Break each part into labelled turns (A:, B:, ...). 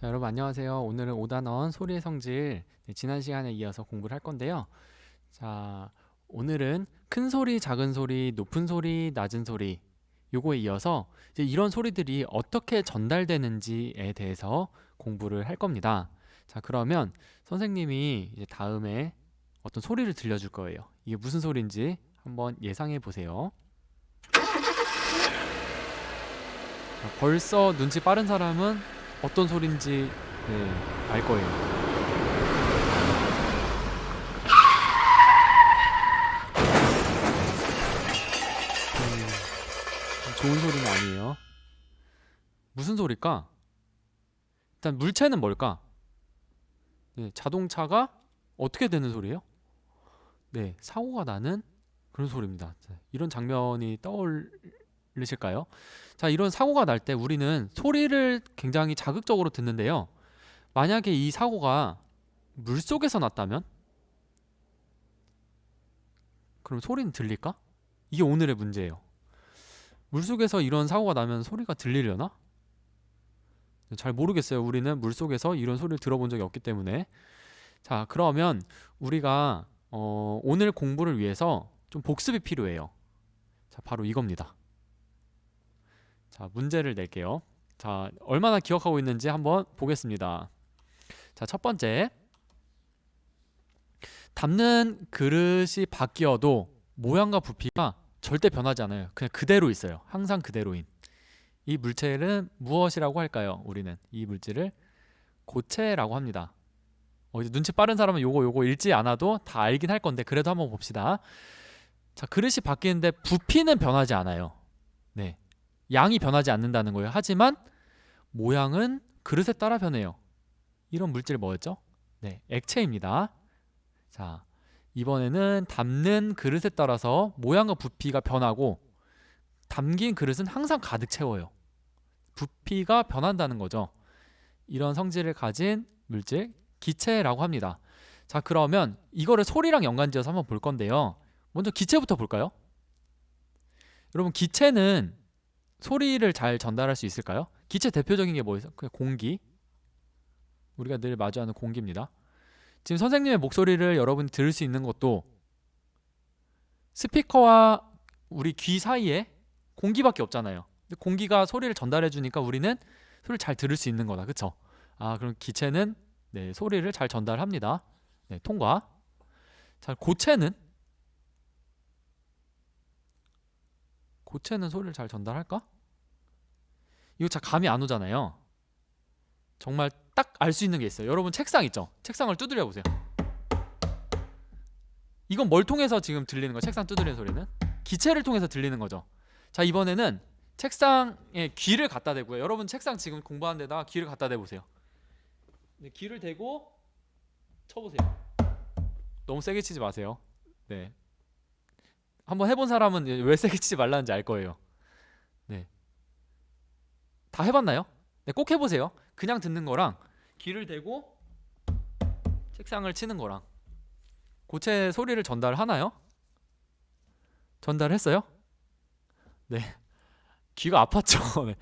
A: 자, 여러분 안녕하세요. 오늘은 5단원 소리의 성질 네, 지난 시간에 이어서 공부를 할 건데요. 자, 오늘은 큰 소리, 작은 소리, 높은 소리, 낮은 소리 요거에 이어서 이제 이런 소리들이 어떻게 전달되는지에 대해서 공부를 할 겁니다. 자, 그러면 선생님이 이제 다음에 어떤 소리를 들려줄 거예요. 이게 무슨 소리인지 한번 예상해 보세요. 자, 벌써 눈치 빠른 사람은 어떤 소린지 네, 알 거예요. 음, 좋은 소리는 아니에요. 무슨 소리일까? 일단 물체는 뭘까? 네, 자동차가 어떻게 되는 소리예요? 네, 사고가 나는 그런 소리입니다. 자, 이런 장면이 떠올 리실까요? 자, 이런 사고가 날 때 우리는 소리를 굉장히 자극적으로 듣는데요. 만약에 이 사고가 물 속에서 났다면? 그럼 소리는 들릴까? 이게 오늘의 문제예요. 물 속에서 이런 사고가 나면 소리가 들리려나? 잘 모르겠어요. 우리는 물 속에서 이런 소리를 들어본 적이 없기 때문에. 자, 그러면 우리가 어, 오늘 공부를 위해서 좀 복습이 필요해요. 자, 바로 이겁니다. 자, 문제를 낼게요. 자, 얼마나 기억하고 있는지 한번 보겠습니다. 자, 첫 번째. 담는 그릇이 바뀌어도 모양과 부피가 절대 변하지 않아요. 그냥 그대로 있어요. 항상 그대로인. 이 물체는 무엇이라고 할까요? 우리는 이 물질을 고체라고 합니다. 어, 이제 눈치 빠른 사람은 요거 요거 읽지 않아도 다 알긴 할 건데 그래도 한번 봅시다. 자, 그릇이 바뀌는데 부피는 변하지 않아요. 네. 양이 변하지 않는다는 거예요. 하지만 모양은 그릇에 따라 변해요. 이런 물질 뭐였죠? 네, 액체입니다. 자, 이번에는 담는 그릇에 따라서 모양과 부피가 변하고 담긴 그릇은 항상 가득 채워요. 부피가 변한다는 거죠. 이런 성질을 가진 물질 기체라고 합니다. 자, 그러면 이거를 소리랑 연관지어서 한번 볼 건데요. 먼저 기체부터 볼까요? 여러분 기체는 소리를 잘 전달할 수 있을까요? 기체 대표적인 게 뭐예요? 그냥 공기. 우리가 늘 마주하는 공기입니다. 지금 선생님의 목소리를 여러분이 들을 수 있는 것도 스피커와 우리 귀 사이에 공기밖에 없잖아요. 공기가 소리를 전달해 주니까 우리는 소리를 잘 들을 수 있는 거다. 그쵸? 아, 그럼 기체는 네, 소리를 잘 전달합니다. 네, 통과. 자, 고체는 고체는 소리를 잘 전달할까? 이거 잘 감이 안 오잖아요. 정말 딱 알 수 있는 게 있어요. 여러분 책상 있죠? 책상을 두드려 보세요. 이건 뭘 통해서 지금 들리는 거? 책상 두드리는 소리는 기체를 통해서 들리는 거죠. 자 이번에는 책상에 귀를 갖다 대고요. 여러분 책상 지금 공부하는 데다가 귀를 갖다 대 보세요. 네, 귀를 대고 쳐보세요. 너무 세게 치지 마세요. 네. 한번 해본 사람은 왜 세게 치지 말라는지 알 거예요. 네. 다 해봤나요? 네, 꼭 해보세요. 그냥 듣는 거랑 귀를 대고 책상을 치는 거랑 고체 소리를 전달하나요? 전달했어요? 네. 귀가 아팠죠. 네.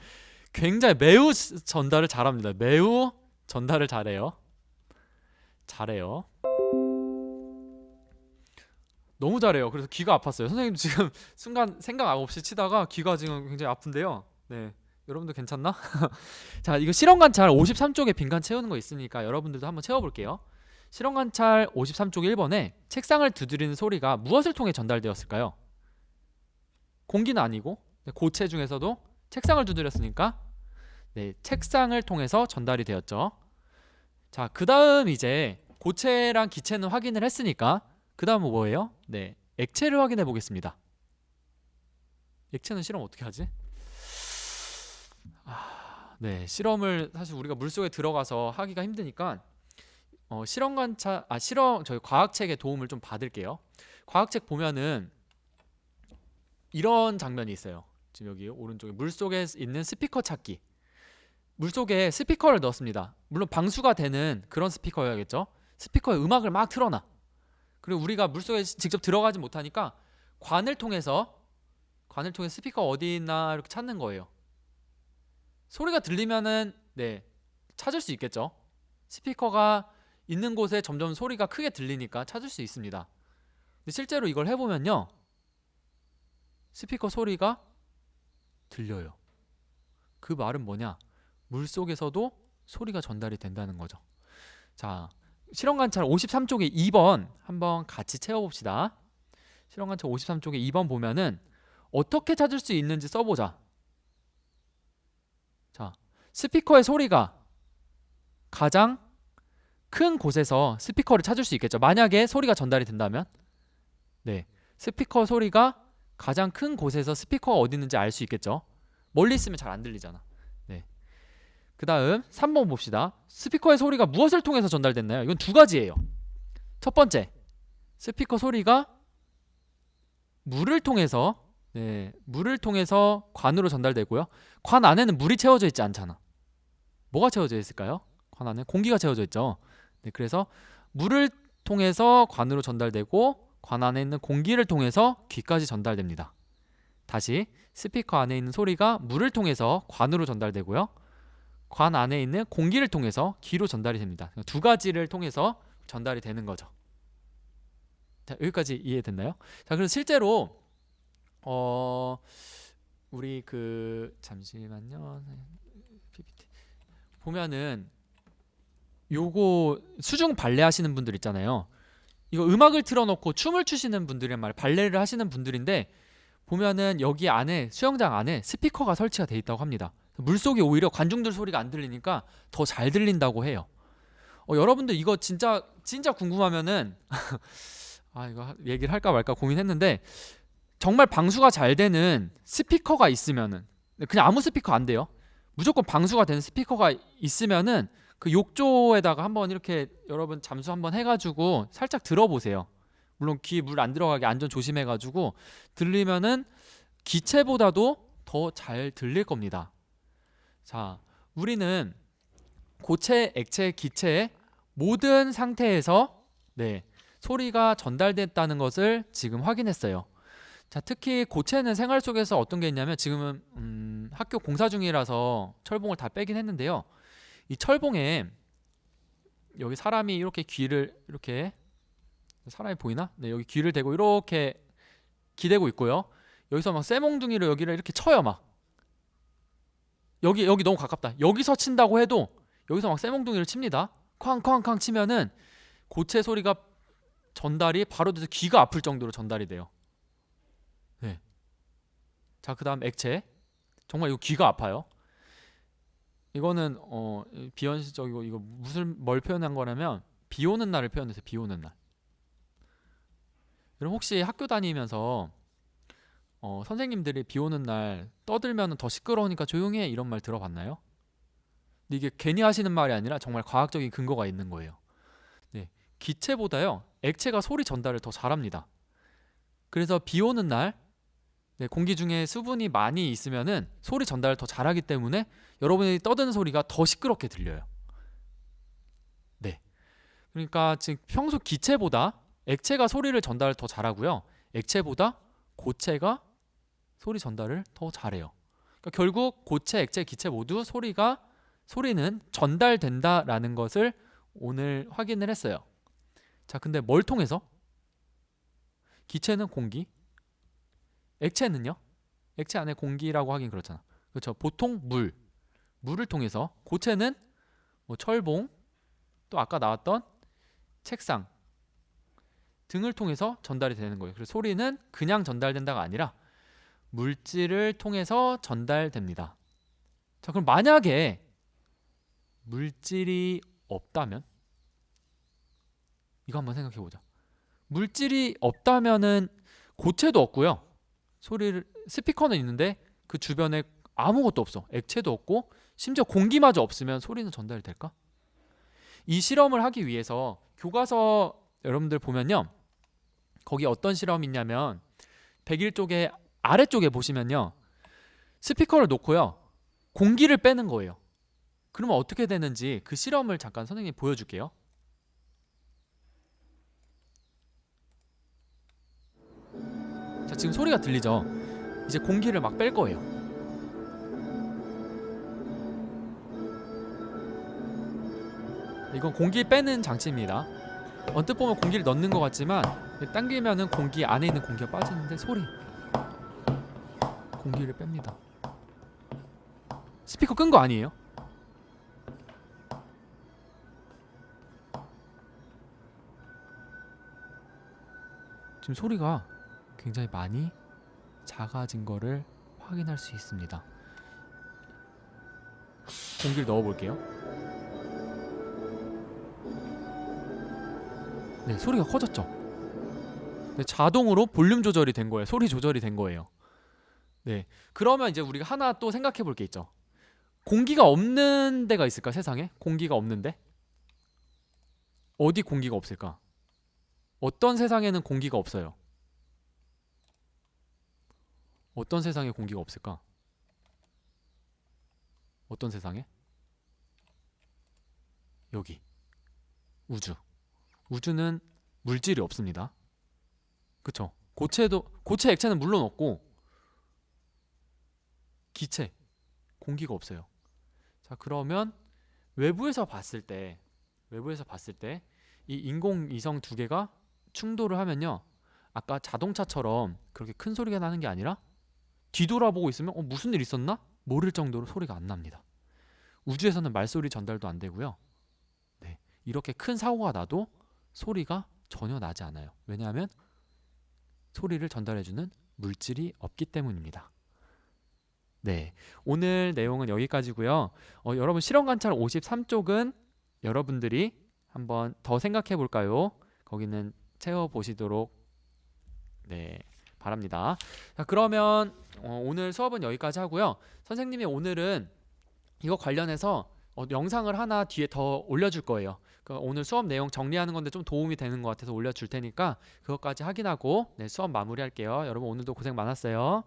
A: 굉장히 매우 전달을 잘합니다. 매우 전달을 잘해요. 잘해요. 너무 잘해요. 그래서 귀가 아팠어요. 선생님 지금 순간 생각 없이 치다가 귀가 지금 굉장히 아픈데요. 네. 여러분들 괜찮나? 자, 이거 실험 관찰 53쪽에 빈칸 채우는 거 있으니까 여러분들도 한번 채워 볼게요. 실험 관찰 53쪽 1번에 책상을 두드리는 소리가 무엇을 통해 전달되었을까요? 공기는 아니고 네, 고체 중에서도 책상을 두드렸으니까 네, 책상을 통해서 전달이 되었죠. 자, 그다음 이제 고체랑 기체는 확인을 했으니까 그 다음은 뭐예요? 네, 액체를 확인해 보겠습니다. 액체는 실험 어떻게 하지? 아, 네, 실험을 사실 우리가 물 속에 들어가서 하기가 힘드니까 어, 실험 관찰 아 실험 저희 과학 책의 도움을 좀 받을게요. 과학 책 보면은 이런 장면이 있어요. 지금 여기 오른쪽에 물 속에 있는 스피커 찾기. 물 속에 스피커를 넣습니다. 물론 방수가 되는 그런 스피커여야겠죠. 스피커에 음악을 막 틀어놔. 그리고 우리가 물 속에 직접 들어가지 못하니까 관을 통해서 관을 통해 스피커 어디 있나 이렇게 찾는 거예요. 소리가 들리면은 네 찾을 수 있겠죠. 스피커가 있는 곳에 점점 소리가 크게 들리니까 찾을 수 있습니다. 근데 실제로 이걸 해보면요. 스피커 소리가 들려요. 그 말은 뭐냐? 물 속에서도 소리가 전달이 된다는 거죠. 자, 실험 관찰 53쪽에 2번 한번 같이 채워 봅시다. 실험 관찰 53쪽에 2번 보면은 어떻게 찾을 수 있는지 써 보자. 자, 스피커의 소리가 가장 큰 곳에서 스피커를 찾을 수 있겠죠. 만약에 소리가 전달이 된다면, 네, 스피커 소리가 가장 큰 곳에서 스피커가 어디 있는지 알 수 있겠죠. 멀리 있으면 잘 안 들리잖아. 네. 그 다음 3번 봅시다. 스피커의 소리가 무엇을 통해서 전달됐나요? 이건 두 가지예요. 첫 번째, 스피커 소리가 물을 통해서 네, 물을 통해서 관으로 전달되고요. 관 안에는 물이 채워져 있지 않잖아. 뭐가 채워져 있을까요? 관 안에 공기가 채워져 있죠. 네, 그래서 물을 통해서 관으로 전달되고 관 안에 있는 공기를 통해서 귀까지 전달됩니다. 다시 스피커 안에 있는 소리가 물을 통해서 관으로 전달되고요. 관 안에 있는 공기를 통해서 귀로 전달이 됩니다. 두 가지를 통해서 전달이 되는 거죠. 자, 여기까지 이해됐나요? 자, 그래서 실제로 어 우리 그 잠시만요. PPT 보면은 요거 수중 발레 하시는 분들 있잖아요. 이거 음악을 틀어놓고 춤을 추시는 분들이란 말 발레를 하시는 분들인데 보면은 여기 안에 수영장 안에 스피커가 설치가 돼 있다고 합니다. 물속에 오히려 관중들 소리가 안 들리니까 더 잘 들린다고 해요. 어, 여러분들 이거 진짜 진짜 궁금하면은 아 이거 하- 얘기를 할까 말까 고민했는데 정말 방수가 잘 되는 스피커가 있으면은 그냥 아무 스피커 안 돼요. 무조건 방수가 되는 스피커가 있으면은 그 욕조에다가 한번 이렇게 여러분 잠수 한번 해가지고 살짝 들어보세요. 물론 귀 물 안 들어가게 안전 조심해가지고 들리면은 기체보다도 더 잘 들릴 겁니다. 자, 우리는 고체, 액체, 기체의 모든 상태에서 네 소리가 전달됐다는 것을 지금 확인했어요. 자, 특히 고체는 생활 속에서 어떤 게 있냐면 지금은 음, 학교 공사 중이라서 철봉을 다 빼긴 했는데요. 이 철봉에 여기 사람이 이렇게 귀를 이렇게 사람이 보이나? 네, 여기 귀를 대고 이렇게 기대고 있고요. 여기서 막 쇠몽둥이로 여기를 이렇게 쳐요, 막. 여기 여기 너무 가깝다. 여기서 친다고 해도 여기서 막 쇠몽둥이를 칩니다. 쾅쾅쾅 치면은 고체 소리가 전달이 바로 돼서 귀가 아플 정도로 전달이 돼요. 네. 자, 그다음 액체. 정말 이거 귀가 아파요. 이거는 어 비현실적이고 이거 무슨 뭘 표현한 거냐면 비 오는 날을 표현해서 비 오는 날. 여러분 혹시 학교 다니면서 어, 선생님들이 비 오는 날 떠들면 더 시끄러우니까 조용히 해 이런 말 들어봤나요? 근데 이게 괜히 하시는 말이 아니라 정말 과학적인 근거가 있는 거예요. 네, 기체보다요 액체가 소리 전달을 더 잘합니다. 그래서 비 오는 날 네, 공기 중에 수분이 많이 있으면은 소리 전달을 더 잘하기 때문에 여러분이 떠드는 소리가 더 시끄럽게 들려요. 네. 그러니까 지금 평소 기체보다 액체가 소리를 전달을 더 잘하고요. 액체보다 고체가 소리 전달을 더 잘해요. 그러니까 결국 고체, 액체, 기체 모두 소리가 소리는 전달된다라는 것을 오늘 확인을 했어요. 자, 근데 뭘 통해서? 기체는 공기, 액체는요? 액체 안에 공기라고 하긴 그렇잖아. 그렇죠. 보통 물, 물을 통해서 고체는 뭐 철봉, 또 아까 나왔던 책상 등을 통해서 전달이 되는 거예요. 그래서 소리는 그냥 전달된다가 아니라 물질을 통해서 전달됩니다. 자, 그럼 만약에 물질이 없다면 이거 한번 생각해 보자. 물질이 없다면은 고체도 없고요. 소리를 스피커는 있는데 그 주변에 아무것도 없어. 액체도 없고 심지어 공기마저 없으면 소리는 전달이 될까? 이 실험을 하기 위해서 교과서 여러분들 보면요. 거기 어떤 실험이 있냐면 101쪽에 아래쪽에 보시면요. 스피커를 놓고요. 공기를 빼는 거예요. 그러면 어떻게 되는지 그 실험을 잠깐 선생님 보여줄게요. 자, 지금 소리가 들리죠? 이제 공기를 막 뺄 거예요. 이건 공기 빼는 장치입니다. 언뜻 보면 공기를 넣는 것 같지만 당기면은 공기 안에 있는 공기가 빠지는데 소리 공기를 뺍니다. 스피커 끈 거 아니에요? 지금 소리가 굉장히 많이 작아진 거를 확인할 수 있습니다. 공기를 넣어 볼게요. 네, 소리가 커졌죠. 네, 자동으로 볼륨 조절이 된 거예요. 소리 조절이 된 거예요. 네, 그러면 이제 우리가 하나 또 생각해 볼 게 있죠. 공기가 없는 데가 있을까 세상에? 공기가 없는데? 어디 공기가 없을까? 어떤 세상에는 공기가 없어요? 어떤 세상에 공기가 없을까? 어떤 세상에? 여기 우주. 우주는 물질이 없습니다. 그쵸? 고체도 고체 액체는 물론 없고 기체 공기가 없어요. 자 그러면 외부에서 봤을 때 외부에서 봤을 때 이 인공위성 두 개가 충돌을 하면요 아까 자동차처럼 그렇게 큰 소리가 나는 게 아니라 뒤돌아보고 있으면 어 무슨 일 있었나 모를 정도로 소리가 안 납니다. 우주에서는 말소리 전달도 안 되고요. 네 이렇게 큰 사고가 나도 소리가 전혀 나지 않아요. 왜냐하면 소리를 전달해주는 물질이 없기 때문입니다. 네, 오늘 내용은 여기까지고요. 어, 여러분 실험 관찰 53쪽은 여러분들이 한번 더 생각해 볼까요? 거기는 채워 보시도록 네 바랍니다. 자 그러면 어, 오늘 수업은 여기까지 하고요. 선생님이 오늘은 이거 관련해서 어, 영상을 하나 뒤에 더 올려줄 거예요. 그러니까 오늘 수업 내용 정리하는 건데 좀 도움이 되는 것 같아서 올려줄 테니까 그것까지 확인하고 네, 수업 마무리할게요. 여러분 오늘도 고생 많았어요.